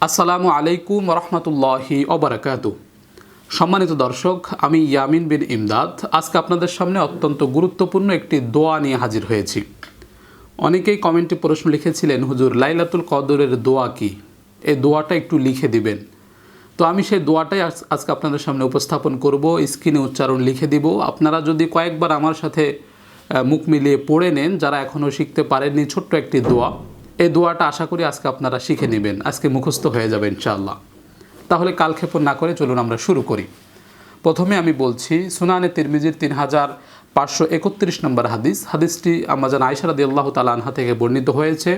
আসসালামু আলাইকুম রহমতুল্লাহি অবরাকাত সম্মানিত দর্শক, আমি ইয়ামিন বিন ইমদাদ। আজকে আপনাদের সামনে অত্যন্ত গুরুত্বপূর্ণ একটি দোয়া নিয়ে হাজির হয়েছি। অনেকেই কমেন্টে প্রশ্ন লিখেছিলেন, হুজুর, লাইলাতুল কদরের দোয়া কি? এই দোয়াটা একটু লিখে দিবেন। তো আমি সেই দোয়াটাই আজ- আজকে আপনাদের সামনে উপস্থাপন করব, স্ক্রিনে উচ্চারণ লিখে দিব। আপনারা যদি কয়েকবার আমার সাথে মুখ মিলিয়ে পড়ে নেন, যারা এখনও শিখতে পারেননি, ছোট্ট একটি দোয়া। এই দোয়াটা আশা করি আজকে আপনারা শিখে নেবেন। আজকে মুখস্থ হয়ে যাবে ইনশাআল্লাহ। তাহলে কালক্ষেপণ না করে চলুন আমরা শুরু করি। প্রথমে আমি বলছি, সুনানে তিরমিজির তিন হাজার পাঁচশো একত্রিশ নম্বর হাদিস। হাদিসটি আমাজান আয়সারাদি আল্লাহ তালা আনহা থেকে বর্ণিত হয়েছে।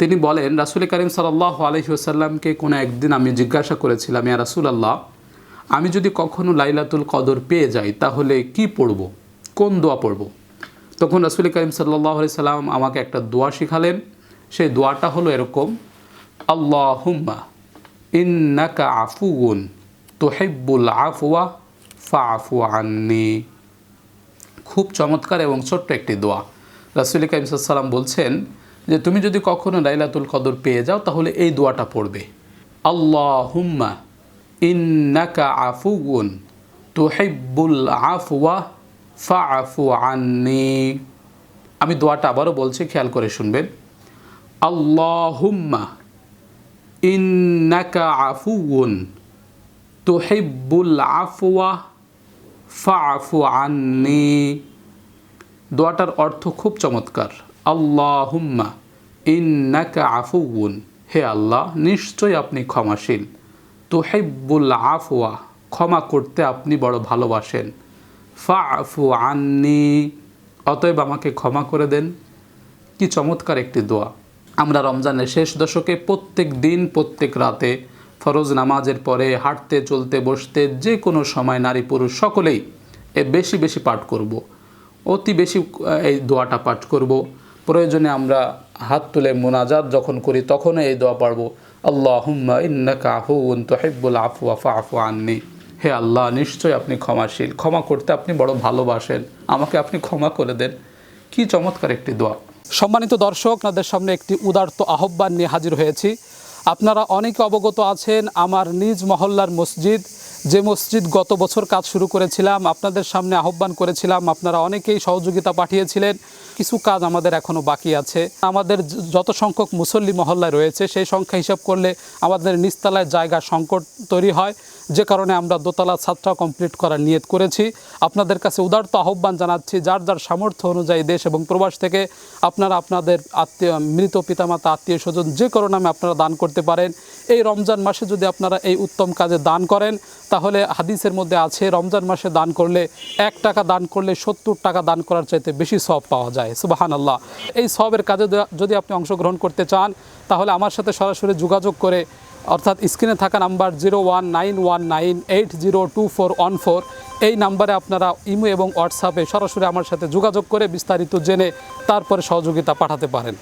তিনি বলেন, রাসুল করিম সাল্লাহ আলহিউসাল্লামকে কোনো একদিন আমি জিজ্ঞাসা করেছিলাম, ইয়া রাসুল আল্লাহ আমি যদি কখনো লাইলাতুল কদর পেয়ে যাই, তাহলে কি পড়ব? কোন দোয়া পড়ব? তখন রাসুল করিম সাল্লাহ সাল্লাম আমাকে একটা দোয়া শিখালেন। সেই দোয়াটা হলো এরকম আল্লাহ হুম্মা ইন্নাকা আফুউন তোহেব্বুল আফওয়া ফা আফু আন্নি। খুব চমৎকার এবং ছোট্ট একটি দোয়া। রাসুল সাল্লাম বলছেন যে, তুমি যদি কখনো লাইলাতুল কদর পেয়ে যাও, তাহলে এই দোয়াটা পড়বে আল্লাহ হুম্মা ইন্নাকা আফুগুন তুহিব্বুল আফওয়া ফা আফু আন্নি। আমি দোয়াটা আবারও বলছি, খেয়াল করে শুনবেন। আল্লাহ হুম্মা ইন্নাকা আফুগুন তুহিব্বুল আফওয়া ফাফু আন্নি দোয়াটার অর্থ খুব চমৎকার। আল্লাহুম্মা ইন্নাকা আফুউন হে আল্লাহ নিশ্চয় আপনি ক্ষমাশীল। তুহিব্বুল আফওয়া, ক্ষমা করতে আপনি বড় ভালোবাসেন। ফাফু আন্নি, অতএব আমাকে ক্ষমা করে দেন। কি চমৎকার একটি দোয়া। আমরা রমজানের শেষ দশকে প্রত্যেক দিন, প্রত্যেক রাতে ফরজ নামাজের পরে হাঁটতে, চলতে, বসতে যে কোনো সময় নারী পুরুষ সকলেই এ বেশি বেশি পাঠ করব। অতি বেশি এই দোয়াটা পাঠ করব। প্রয়োজনে আমরা হাত তুলে মোনাজাত যখন করি তখনও এই দোয়া পারব আল্লাহ ইন্নাকা আফুন তোহেব্বুল আফু আফা আফু আননি। হে আল্লাহ, নিশ্চয়ই আপনি ক্ষমাশীল। ক্ষমা করতে আপনি বড় ভালোবাসেন। আমাকে আপনি ক্ষমা করে দেন। কি চমৎকার একটি দোয়া। সম্মানিত দর্শক, আপনাদের সামনে একটি উদার্ত আহ্বান নিয়ে হাজির হয়েছি। আপনারা অনেকে অবগত আছেন, আমার নিজ মহল্লার মসজিদ, যে মসজিদ গত বছর কাজ শুরু করেছিলাম, আপনাদের সামনে আহ্বান করেছিলাম, আপনারা অনেকেই সহযোগিতা পাঠিয়েছিলেন, কিছু কাজ আমাদের এখনও বাকি আছে। আমাদের যত সংখ্যক মুসল্লি মহল্লায় রয়েছে, সেই সংখ্যা হিসাব করলে আমাদের নিচতলায় জায়গা সংকট তৈরি হয়। যে কারণে আমরা দোতলা ছাত্রা কমপ্লিট করার নিয়ত করেছি। আপনাদের কাছে উদারত আহ্বান জানাচ্ছি, যার যার সামর্থ্য অনুযায়ী দেশ এবং প্রবাস থেকে আপনারা আপনাদের আত্মীয়, মৃত পিতামাতা, আত্মীয় স্বজন যে কোনো নামে আপনারা দান করতে পারেন। এই রমজান মাসে যদি আপনারা এই উত্তম কাজে দান করেন, তাহলে হাদিসের মধ্যে আছে, রমজান মাসে দান করলে এক টাকা দান করলে সত্তর টাকা দান করার চাইতে বেশি সব পাওয়া যায়। সুবাহান আল্লাহ এই সবের কাজে যদি আপনি অংশগ্রহণ করতে চান, তাহলে আমার সাথে সরাসরি যোগাযোগ করে অর্থাৎ স্ক্রিনে থাকা number zero one nine one nine eight zero two four one four এই নাম্বারে আপনারা ইমো এবং হোয়াটসঅ্যাপে সরাসরি আমার সাথে যোগাযোগ করে বিস্তারিত জেনে তারপরে সহযোগিতা পাঠাতে পারেন।